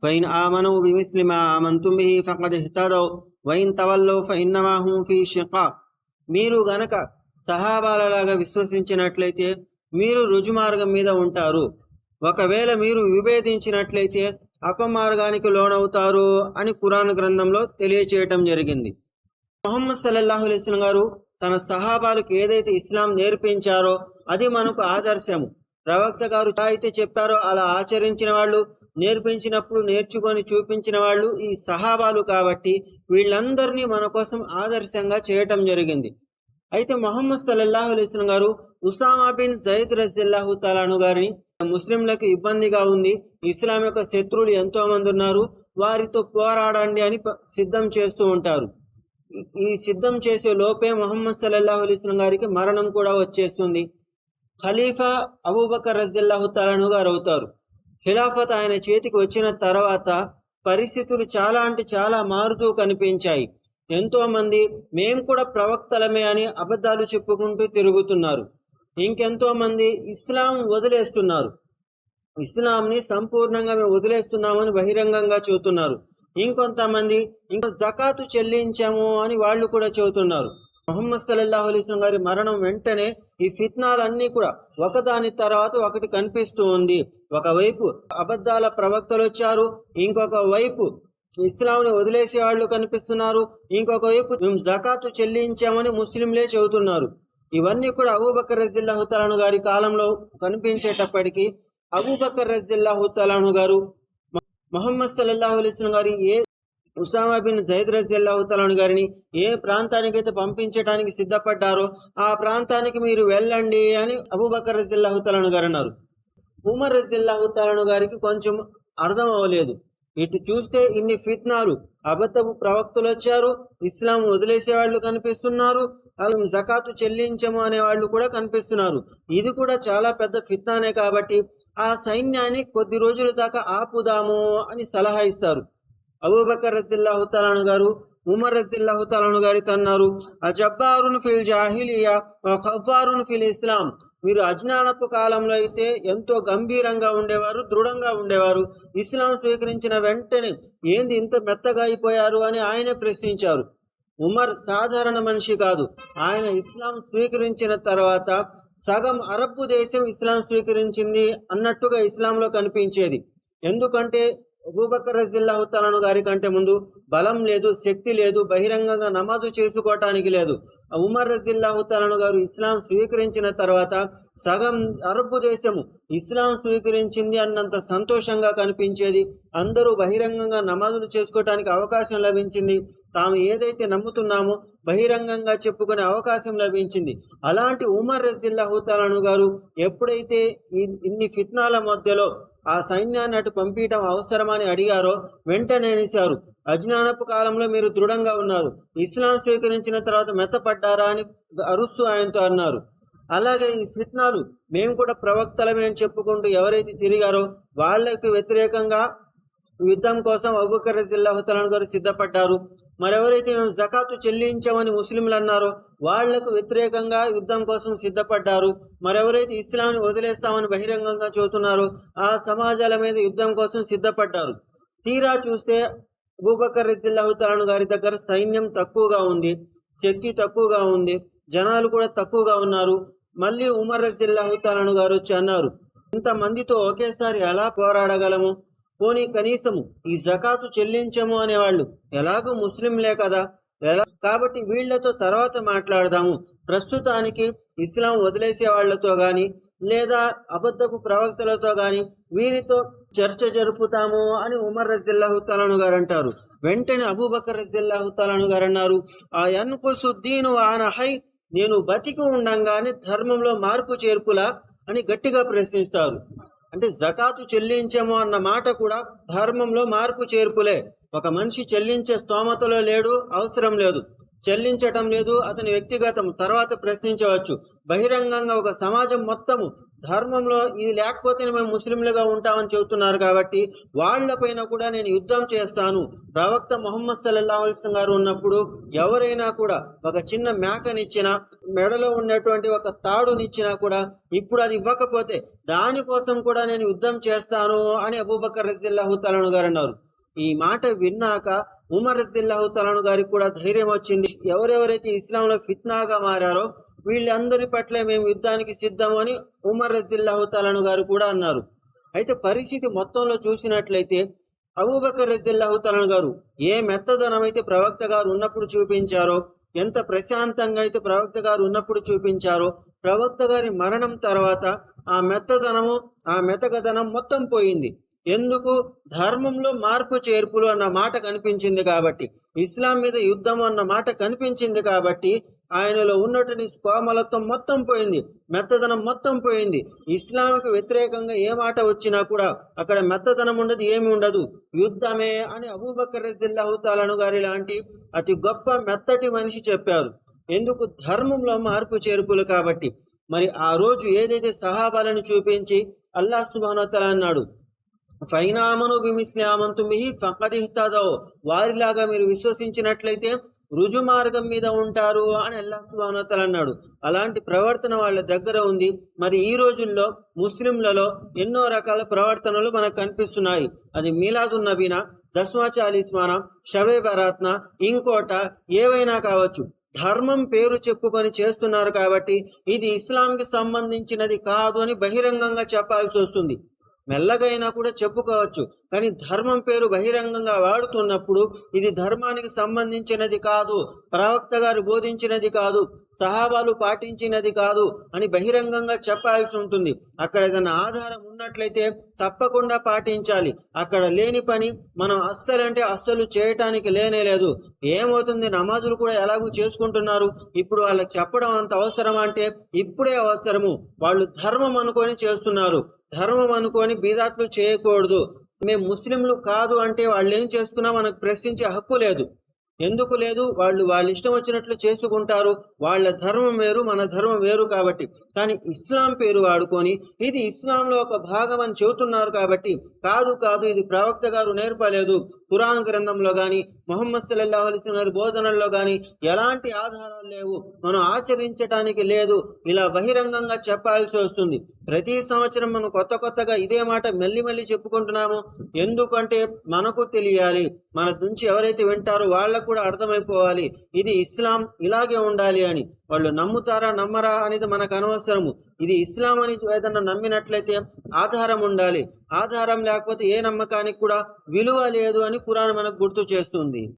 Fine آمنوا بمثل ما آمنتم به فقد اهتدوا وإن تولوا فإنما هم في شقاق మీరు గనక సహాబాలలాగా విశ్వసించినట్లయితే మీరు రుజుమార్గం మీద ఉంటారు. ఒకవేళ మీరు విభేదించినట్లయితే అపమార్గానికి లోనవుతారు అని కురాన్ గ్రంథంలో తెలియచేయటం జరిగింది. మొహమ్మద్ సల్లల్లాహు అలైస్లం గారు తన సహాబాలకు ఏదైతే ఇస్లాం నేర్పించారో అది మనకు ఆదర్శము. ప్రవక్త గారు అయితే చెప్పారో అలా ఆచరించిన వాళ్ళు నేర్పించినప్పుడు నేర్చుకొని చూపించిన వాళ్ళు ఈ సహాబాలు కాబట్టి వీళ్ళందరినీ మన కోసం ఆదర్శంగా చేయటం జరిగింది. అయితే మొహమ్మద్ సల్లల్లాహు అలైస్లం గారు ఉసామా బిన్ జయద్ రజిల్లాహు తాలాను గారిని ముస్లింలకు ఇబ్బందిగా ఉంది. ఇస్లాం యొక్క శత్రువులు ఎంతో మంది ఉన్నారు. వారితో పోరాడండి అని సిద్ధం చేస్తూ ఉంటారు. ఈ సిద్ధం చేసే లోపే మొహమ్మద్ సల్లల్లాహు అలైస్లం గారికి మరణం కూడా వచ్చేస్తుంది. ఖలీఫా అబూబకర్ రజిల్లాహు తాలాను గారు అవుతారు. ఖిలాఫత్ ఆయన చేతికి వచ్చిన తర్వాత పరిస్థితులు చాలా అంటే చాలా మారుతూ కనిపించాయి. ఎంతో మంది మేం కూడా ప్రవక్తలమే అని అబద్ధాలు చెప్పుకుంటూ తిరుగుతున్నారు. ఇంకెంతో మంది ఇస్లాం వదిలేస్తున్నారు. ఇస్లాంని సంపూర్ణంగా మేము వదిలేస్తున్నామని బహిరంగంగా చెబుతున్నారు. ఇంకొంతమంది ఇంకా జకాతు చెల్లించాము అని వాళ్ళు కూడా చెబుతున్నారు. మొహమ్మద్ సల్లాహు అలీస్ గారి మరణం వెంటనే ఈ ఫిత్నాలన్నీ కూడా ఒకదాని తర్వాత ఒకటి కనిపిస్తూ ఉంది. ఒకవైపు అబద్ధాల ప్రవక్తలు వచ్చారు ఇంకొక వైపు ఇస్లాంని వదిలేసే వాళ్ళు కనిపిస్తున్నారు ఇంకొక వైపు మేము జకాతు చెల్లించామని ముస్లింలే చెబుతున్నారు. ఇవన్నీ కూడా అబూబకర్ రజిల్లాహు తలాను గారి కాలంలో కనిపించేటప్పటికీ అబూబకర్ రజిల్లాహు తలాను గారు మొహమ్మద్ సల్లాహు అలైస్లం గారి ఏ ఉసామా బిన్ జైద్ రజిల్లాహు గారిని ఏ ప్రాంతానికైతే పంపించడానికి సిద్ధపడ్డారో ఆ ప్రాంతానికి మీరు వెళ్ళండి అని అబూబకర్ రజిల్లాహుతలాను గారు అన్నారు. ఉమర్ రజిల్లాహుతలాను గారికి కొంచెం అర్థం అవ్వలేదు. ఇటు చూస్తే ఇన్ని ఫిత్నాలు అబద్ధపు ప్రవక్తలు వచ్చారు ఇస్లాం వదిలేసే వాళ్ళు కనిపిస్తున్నారు అలా జకాతు చెల్లించము అనే వాళ్ళు కూడా కనిపిస్తున్నారు. ఇది కూడా చాలా పెద్ద ఫిత్నానే కాబట్టి ఆ సైన్యాన్ని కొద్ది రోజుల దాకా ఆపుదాము అని సలహా ఇస్తారు. అబూబకర్ రజిల్లాహు తలాను గారు ఉమర్ రజిల్లాహు తలాను గారితో అన్నారు అజబ్బారును ఫిల్ జాహిలియా ఖవ్వారును ఫిల్ ఇస్లాం. మీరు అజ్ఞానపు కాలంలో అయితే ఎంతో గంభీరంగా ఉండేవారు దృఢంగా ఉండేవారు. ఇస్లాం స్వీకరించిన వెంటనే ఏంది ఇంత మెత్తగా అయిపోయారు? అని ఆయనే ప్రశ్నించారు. ఉమర్ సాధారణ మనిషి కాదు. ఆయన ఇస్లాం స్వీకరించిన తర్వాత సగం అరబ్బు దేశం ఇస్లాం స్వీకరించింది అన్నట్టుగా ఇస్లాంలో కనిపించేది. ఎందుకంటే అబూబకర్ రజిల్లా తలాను గారి కంటే ముందు బలం లేదు శక్తి లేదు బహిరంగంగా నమాజు చేసుకోవటానికి లేదు. ఉమర్ రజిల్లాహు తలాను గారు ఇస్లాం స్వీకరించిన తర్వాత సగం అరబ్బు దేశము ఇస్లాం స్వీకరించింది అన్నంత సంతోషంగా కనిపించేది. అందరూ బహిరంగంగా నమాజులు చేసుకోవటానికి అవకాశం లభించింది. తాము ఏదైతే నమ్ముతున్నామో బహిరంగంగా చెప్పుకునే అవకాశం లభించింది. అలాంటి ఉమర్ రజిల్లాహుతాలను గారు ఎప్పుడైతే ఇన్ని ఫిత్నాల మధ్యలో ఆ సైన్యాన్ని అటు పంపించడం అవసరమని అడిగారో వెంటనే అనేశారు. అజ్ఞానపు కాలంలో మీరు దృఢంగా ఉన్నారు. ఇస్లాం స్వీకరించిన తర్వాత మెత్తపడ్డారా అని అరుస్తూ ఆయనతో అన్నారు. అలాగే ఈ ఫిత్నాలు మేము కూడా ప్రవక్తలమే అని చెప్పుకుంటూ ఎవరైతే తిరిగారో వాళ్ళకి వ్యతిరేకంగా యుద్ధం కోసం అబుకర్ జిల్లా తలాన్ గారు సిద్ధపడ్డారు. మరెవరైతే మేము జకాతు చెల్లించామని ముస్లింలు అన్నారో వాళ్ళకు వ్యతిరేకంగా యుద్ధం కోసం సిద్ధపడ్డారు. మరెవరైతే ఇస్లాంని వదిలేస్తామని బహిరంగంగా చెబుతున్నారో ఆ సమాజాల మీద యుద్ధం కోసం సిద్ధపడ్డారు. తీరా చూస్తే అబూబకర్ రజిల్లాహు గారి దగ్గర సైన్యం తక్కువగా ఉంది శక్తి తక్కువగా ఉంది జనాలు కూడా తక్కువగా ఉన్నారు. మళ్ళీ ఉమర్ రజిల్లాహు గారు వచ్చి అన్నారు ఇంతమందితో ఒకేసారి ఎలా పోరాడగలము? పోనీ కనీసము ఈ జకాతు చెల్లించము అనేవాళ్ళు ఎలాగూ ముస్లింలే కదా? ఎలా? కాబట్టి వీళ్ళతో తర్వాత మాట్లాడదాము. ప్రస్తుతానికి ఇస్లాం వదిలేసే వాళ్ళతో గాని లేదా అబద్ధపు ప్రవక్తలతో గాని వీరితో చర్చ జరుపుతాము అని ఉమర్ రజిల్లాహు తలను గారు అంటారు వెంటనే అబూబకర్ రజిల్లాహు తలను గారు అన్నారు ఆ అన్కుసుద్దీను ఆన హై నేను బతికి ఉండంగానే ధర్మంలో మార్పు చేర్పులా? అని గట్టిగా ప్రశ్నిస్తారు. అంటే జకాతు చెల్లించము అన్న మాట కూడా ధర్మంలో మార్పు చేర్పులే. ఒక మనిషి చెల్లించే స్తోమతలో లేడు అవసరం లేదు. చెల్లించటం లేదు. అతని వ్యక్తిగతం తర్వాత ప్రశ్నించవచ్చు. బహిరంగంగా ఒక సమాజం మొత్తము ధర్మంలో ఇది లేకపోతేనే మేము ముస్లింలుగా ఉంటామని చెబుతున్నారు కాబట్టి వాళ్ళపైన కూడా నేను యుద్ధం చేస్తాను. ప్రవక్త మొహమ్మద్ సల్లల్లాహు అలైహి గారు ఉన్నప్పుడు ఎవరైనా కూడా ఒక చిన్న మేకనిచ్చినా మెడలో ఉన్నటువంటి ఒక తాడునిచ్చినా కూడా ఇప్పుడు అది ఇవ్వకపోతే దానికోసం కూడా నేను యుద్ధం చేస్తాను అని అబూబకర్ రజిల్లాహు తలను గారు అన్నారు. ఈ మాట విన్నాక ఉమర్ రజిల్లాహు తలను గారికి కూడా ధైర్యం వచ్చింది. ఎవరెవరైతే ఇస్లాంలో ఫిత్నాగా మారారో వీళ్ళందరి పట్ల మేము యుద్ధానికి సిద్ధము అని ఉమర్ రజిల్లాహు తలను గారు కూడా అన్నారు. అయితే పరిస్థితి మొత్తంలో చూసినట్లయితే అబూబకర్ రజిల్లాహు తలను గారు ఏ మెత్తదనం అయితే ప్రవక్త గారు ఉన్నప్పుడు చూపించారో ఎంత ప్రశాంతంగా అయితే ప్రవక్త గారు ఉన్నప్పుడు చూపించారో ప్రవక్త గారి మరణం తర్వాత ఆ మెత్తదనము ఆ మెతకదనం మొత్తం పోయింది. ఎందుకు ధర్మంలో మార్పు చేర్పులు అన్న మాట కనిపించింది కాబట్టి ఇస్లాం మీద యుద్ధం అన్న మాట కనిపించింది కాబట్టి ఆయనలో ఉన్నటువంటి కోమలత్వం మొత్తం పోయింది మెత్తదనం మొత్తం పోయింది. ఇస్లాంకి వ్యతిరేకంగా ఏ మాట వచ్చినా కూడా అక్కడ మెత్తదనం ఉండదు ఏమి ఉండదు. యుద్ధమే అని అబూబకర్ జిల్లాహుతాలను గారి లాంటి అతి గొప్ప మెత్తటి మనిషి చెప్పారు. ఎందుకు? ధర్మంలో మార్పు చేర్పులు కాబట్టి. మరి ఆ రోజు ఏదైతే సహాబాలను చూపించి అల్లాహ్ సుబానోతల అన్నాడు ఫైనామను బిమిస్లి ఆమంతు ఫకదిహ్తదో వారిలాగా మీరు విశ్వసించినట్లయితే రుజు మార్గం మీద ఉంటారు అని అల్లా సుబానోతల అన్నాడు. అలాంటి ప్రవర్తన వాళ్ళ దగ్గర ఉంది. మరి ఈ రోజుల్లో ముస్లింలలో ఎన్నో రకాల ప్రవర్తనలు మనకు కనిపిస్తున్నాయి. అది మీలాదున్ నబీనా దస్వా చాలీస్మానా షవే బరాత్న ఇంకోట ఏవైనా కావచ్చు. ధర్మం పేరు చెప్పుకొని చేస్తున్నారు కాబట్టి ఇది ఇస్లాంకి సంబంధించినది కాదు అని బహిరంగంగా చెప్పాల్సి వస్తుంది. మెల్లగైనా కూడా చెప్పుకోవచ్చు. కానీ ధర్మం పేరు బహిరంగంగా వాడుతున్నప్పుడు ఇది ధర్మానికి సంబంధించినది కాదు ప్రవక్త గారు బోధించినది కాదు సహాబాలు పాటించినది కాదు అని బహిరంగంగా చెప్పాల్సి ఉంటుంది. అక్కడ ఏదైనా ఆధారం ఉన్నట్లయితే తప్పకుండా పాటించాలి. అక్కడ లేని పని మనం అస్సలంటే అస్సలు చేయటానికి లేనే లేదు. ఏమవుతుంది? నమాజులు కూడా ఎలాగూ చేసుకుంటున్నారు? ఇప్పుడు వాళ్ళకి చెప్పడం అంత అవసరం అంటే ఇప్పుడే అవసరము. వాళ్ళు ధర్మం అనుకొని చేస్తున్నారు. ధర్మం అనుకొని బీదాత్లు చేయకూడదు. మేము ముస్లింలు కాదు అంటే వాళ్ళు ఏం చేసుకున్నా మనకు ప్రశ్నించే హక్కు లేదు. ఎందుకు లేదు? వాళ్ళు వాళ్ళ ఇష్టం వచ్చినట్లు చేసుకుంటారు. వాళ్ళ ధర్మం వేరు మన ధర్మం వేరు కాబట్టి. కానీ ఇస్లాం పేరు వాడుకొని ఇది ఇస్లాంలో ఒక భాగం అని చెబుతున్నారు కాబట్టి కాదు కాదు ఇది ప్రవక్త గారు నేర్పలేదు. ఖురాన్ గ్రంథంలో కానీ మొహమ్మద్ సల్లల్లాహు అలైహి గారి బోధనల్లో కానీ ఎలాంటి ఆధారాలు లేవు. మనం ఆచరించటానికి లేదు. ఇలా బహిరంగంగా చెప్పాల్సి వస్తుంది. ప్రతి సంవత్సరం మనం కొత్త కొత్తగా ఇదే మాట మెల్లి మెల్లి చెప్పుకుంటున్నాము. ఎందుకంటే మనకు తెలియాలి. మన నుంచి ఎవరైతే వింటారో వాళ్ళకు కూడా అర్థమైపోవాలి. ఇది ఇస్లాం ఇలాగే ఉండాలి అని. వాళ్ళు నమ్ముతారా నమ్మరా అనేది మనకు అనవసరము. ఇది ఇస్లాం అని ఏదన్నా నమ్మినట్లయితే ఆధారం ఉండాలి. ఆధారం లేకపోతే ఏ నమ్మకానికి కూడా విలువ లేదు అని కురాన్ మనకు గుర్తు చేస్తుంది.